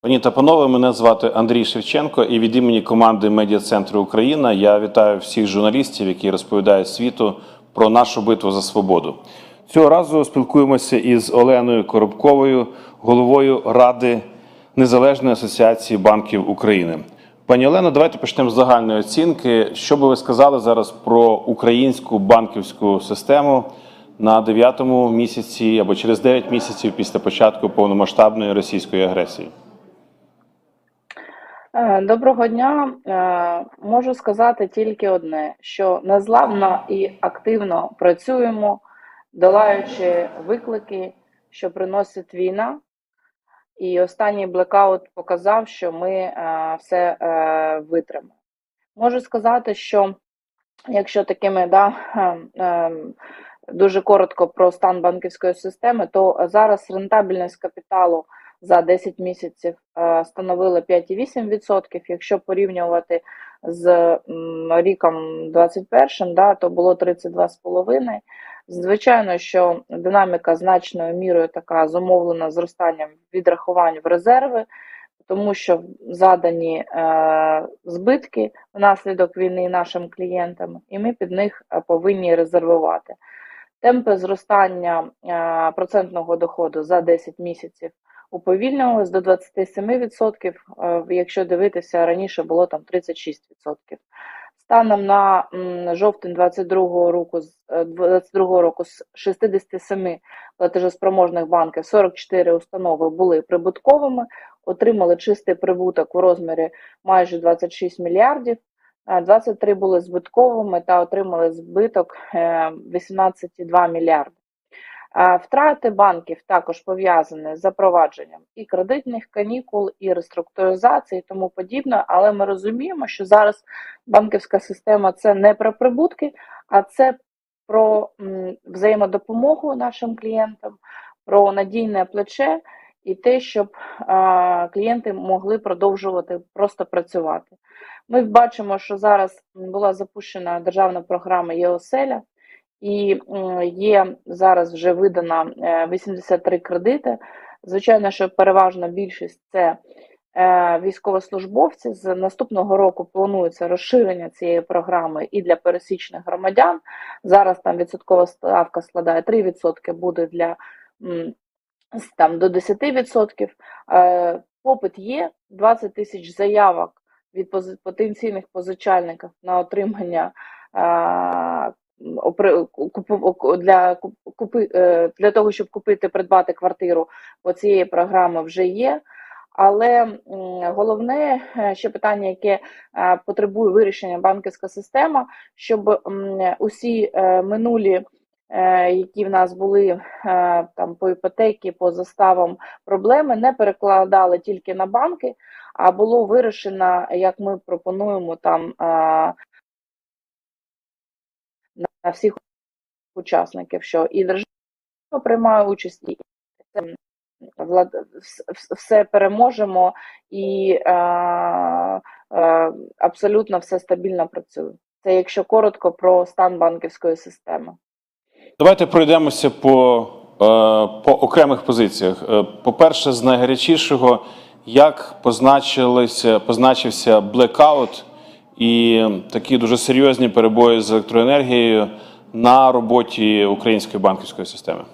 Пані та панове, мене звати Андрій Шевченко, і від імені команди Медіа Центру Україна я вітаю всіх журналістів, які розповідають світу про нашу битву за свободу. Цього разу спілкуємося із Оленою Коробковою, головою Ради Незалежної асоціації банків України. Пані Олено, давайте почнемо з загальної оцінки. Що би ви сказали зараз про українську банківську систему на 9-му місяці або через 9 місяців після початку повномасштабної російської агресії? Е, Доброго дня. Е, Можу сказати тільки одне: що незламно і активно працюємо, долаючи виклики, що приносить війна. І останній блекаут показав, що ми е, все витримаємо. Можу сказати, що якщо такими да, дуже коротко про стан банківської системи, то зараз рентабельність капіталу за 10 місяців е, становила 5,8%. Якщо порівнювати з ріком 21, да, то було 32,5%. Звичайно, що динаміка значною мірою така зумовлена зростанням відрахувань в резерви, тому що задані е, збитки внаслідок війни нашим клієнтам, і ми під них е, повинні резервувати. Темпи зростання е, процентного доходу за 10 місяців уповільнювалися до 27%, е, якщо дивитися, раніше було там 36%. Станом на жовтень 22 року, з- е, 22 року з 67 платежеспроможних банків 44 установи були прибутковими, отримали чистий прибуток у розмірі майже 26 мільярдів, а 23 були збитковими та отримали збиток е, 18,2 мільярди. Втрати банків також пов'язані з запровадженням і кредитних канікул, і реструктуризації, і тому подібне. Але ми розуміємо, що зараз банківська система це не про прибутки, а це про взаємодопомогу нашим клієнтам, про надійне плече і те, щоб клієнти могли продовжувати просто працювати. Ми бачимо, що зараз була запущена державна програма ЄОСЕЛЯ. І є зараз вже видано е, 83 кредити. Звичайно, що переважна більшість це е, військовослужбовці. З наступного року планується розширення цієї програми і для пересічних громадян. Зараз там відсоткова ставка складає 3%, буде для там, до 10%. Е, Попит є, 20 тисяч заявок від потенційних позичальників на отримання е, для, купи, е, для того, щоб купити, придбати квартиру по цієї програми вже є. Але головне е, ще питання, яке е, потребує вирішення банківська система, щоб усі минулі, які в нас були там по іпотеки, по заставам проблеми, не перекладали тільки на банки, а було вирішено, як ми пропонуємо там на всіх учасників, що і держава приймає участь, і це, влад, все переможемо, і е, е, абсолютно все стабільно працює. Це якщо коротко про стан банківської системи. Давайте пройдемося по, е, по окремих позиціях. Е, По-перше, з найгарячішого, як позначилися, позначився блекаут і такі дуже серйозні перебої з електроенергією на роботі української банківської системи.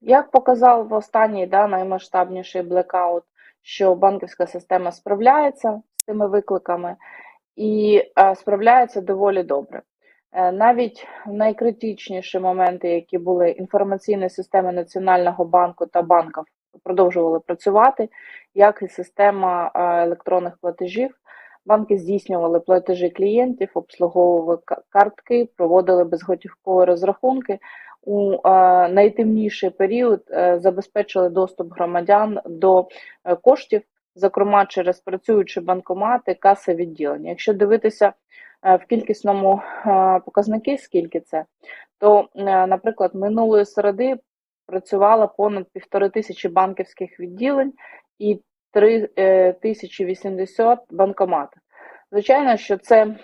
Як показав в останній да, наймасштабніший блекаут, що банківська система справляється з цими викликами і справляється доволі добре. Е, Навіть найкритичніші моменти, які були інформаційні системи Національного банку та банків, продовжували працювати, як і система е, електронних платежів. Банки здійснювали платежі клієнтів, обслуговували картки, проводили безготівкові розрахунки. У е, найтемніший період е, забезпечили доступ громадян до коштів, зокрема через працюючі банкомати, каси відділення. Якщо дивитися в кількісному показники, скільки це, то, наприклад, минулої середи працювало понад півтори тисячі банківських відділень і 3080 банкоматів. Звичайно, що це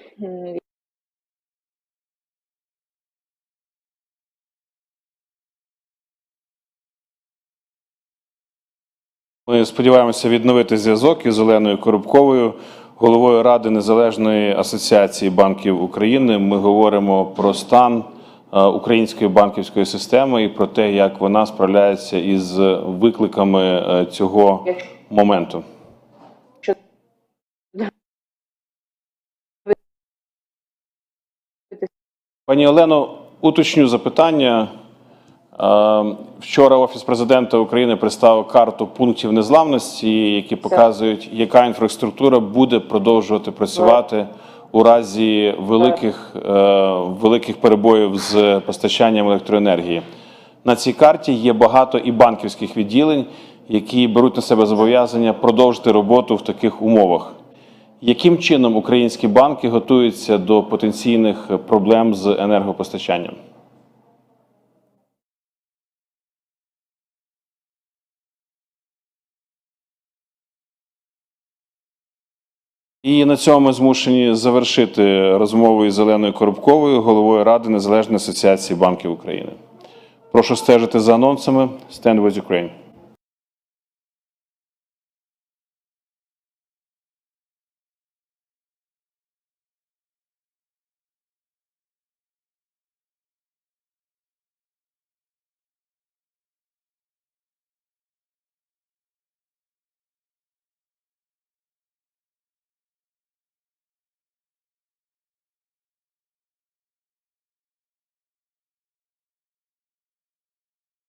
Ми сподіваємося відновити зв'язок із Оленою Коробковою, головою Ради Незалежної асоціації банків України. Ми говоримо про стан е, української банківської системи і про те, як вона справляється із викликами е, цього моменту. Пані Олено, уточню запитання. Е, Вчора Офіс президента України представив карту пунктів незламності, які показують, яка інфраструктура буде продовжувати працювати у разі великих, е, великих перебоїв з постачанням електроенергії. На цій карті є багато і банківських відділень, які беруть на себе зобов'язання продовжити роботу в таких умовах. Яким чином українські банки готуються до потенційних проблем з енергопостачанням? І на цьому ми змушені завершити розмову із Зеленою Коробковою, головою Ради Незалежної асоціації банків України. Прошу стежити за анонсами. Stand with Ukraine.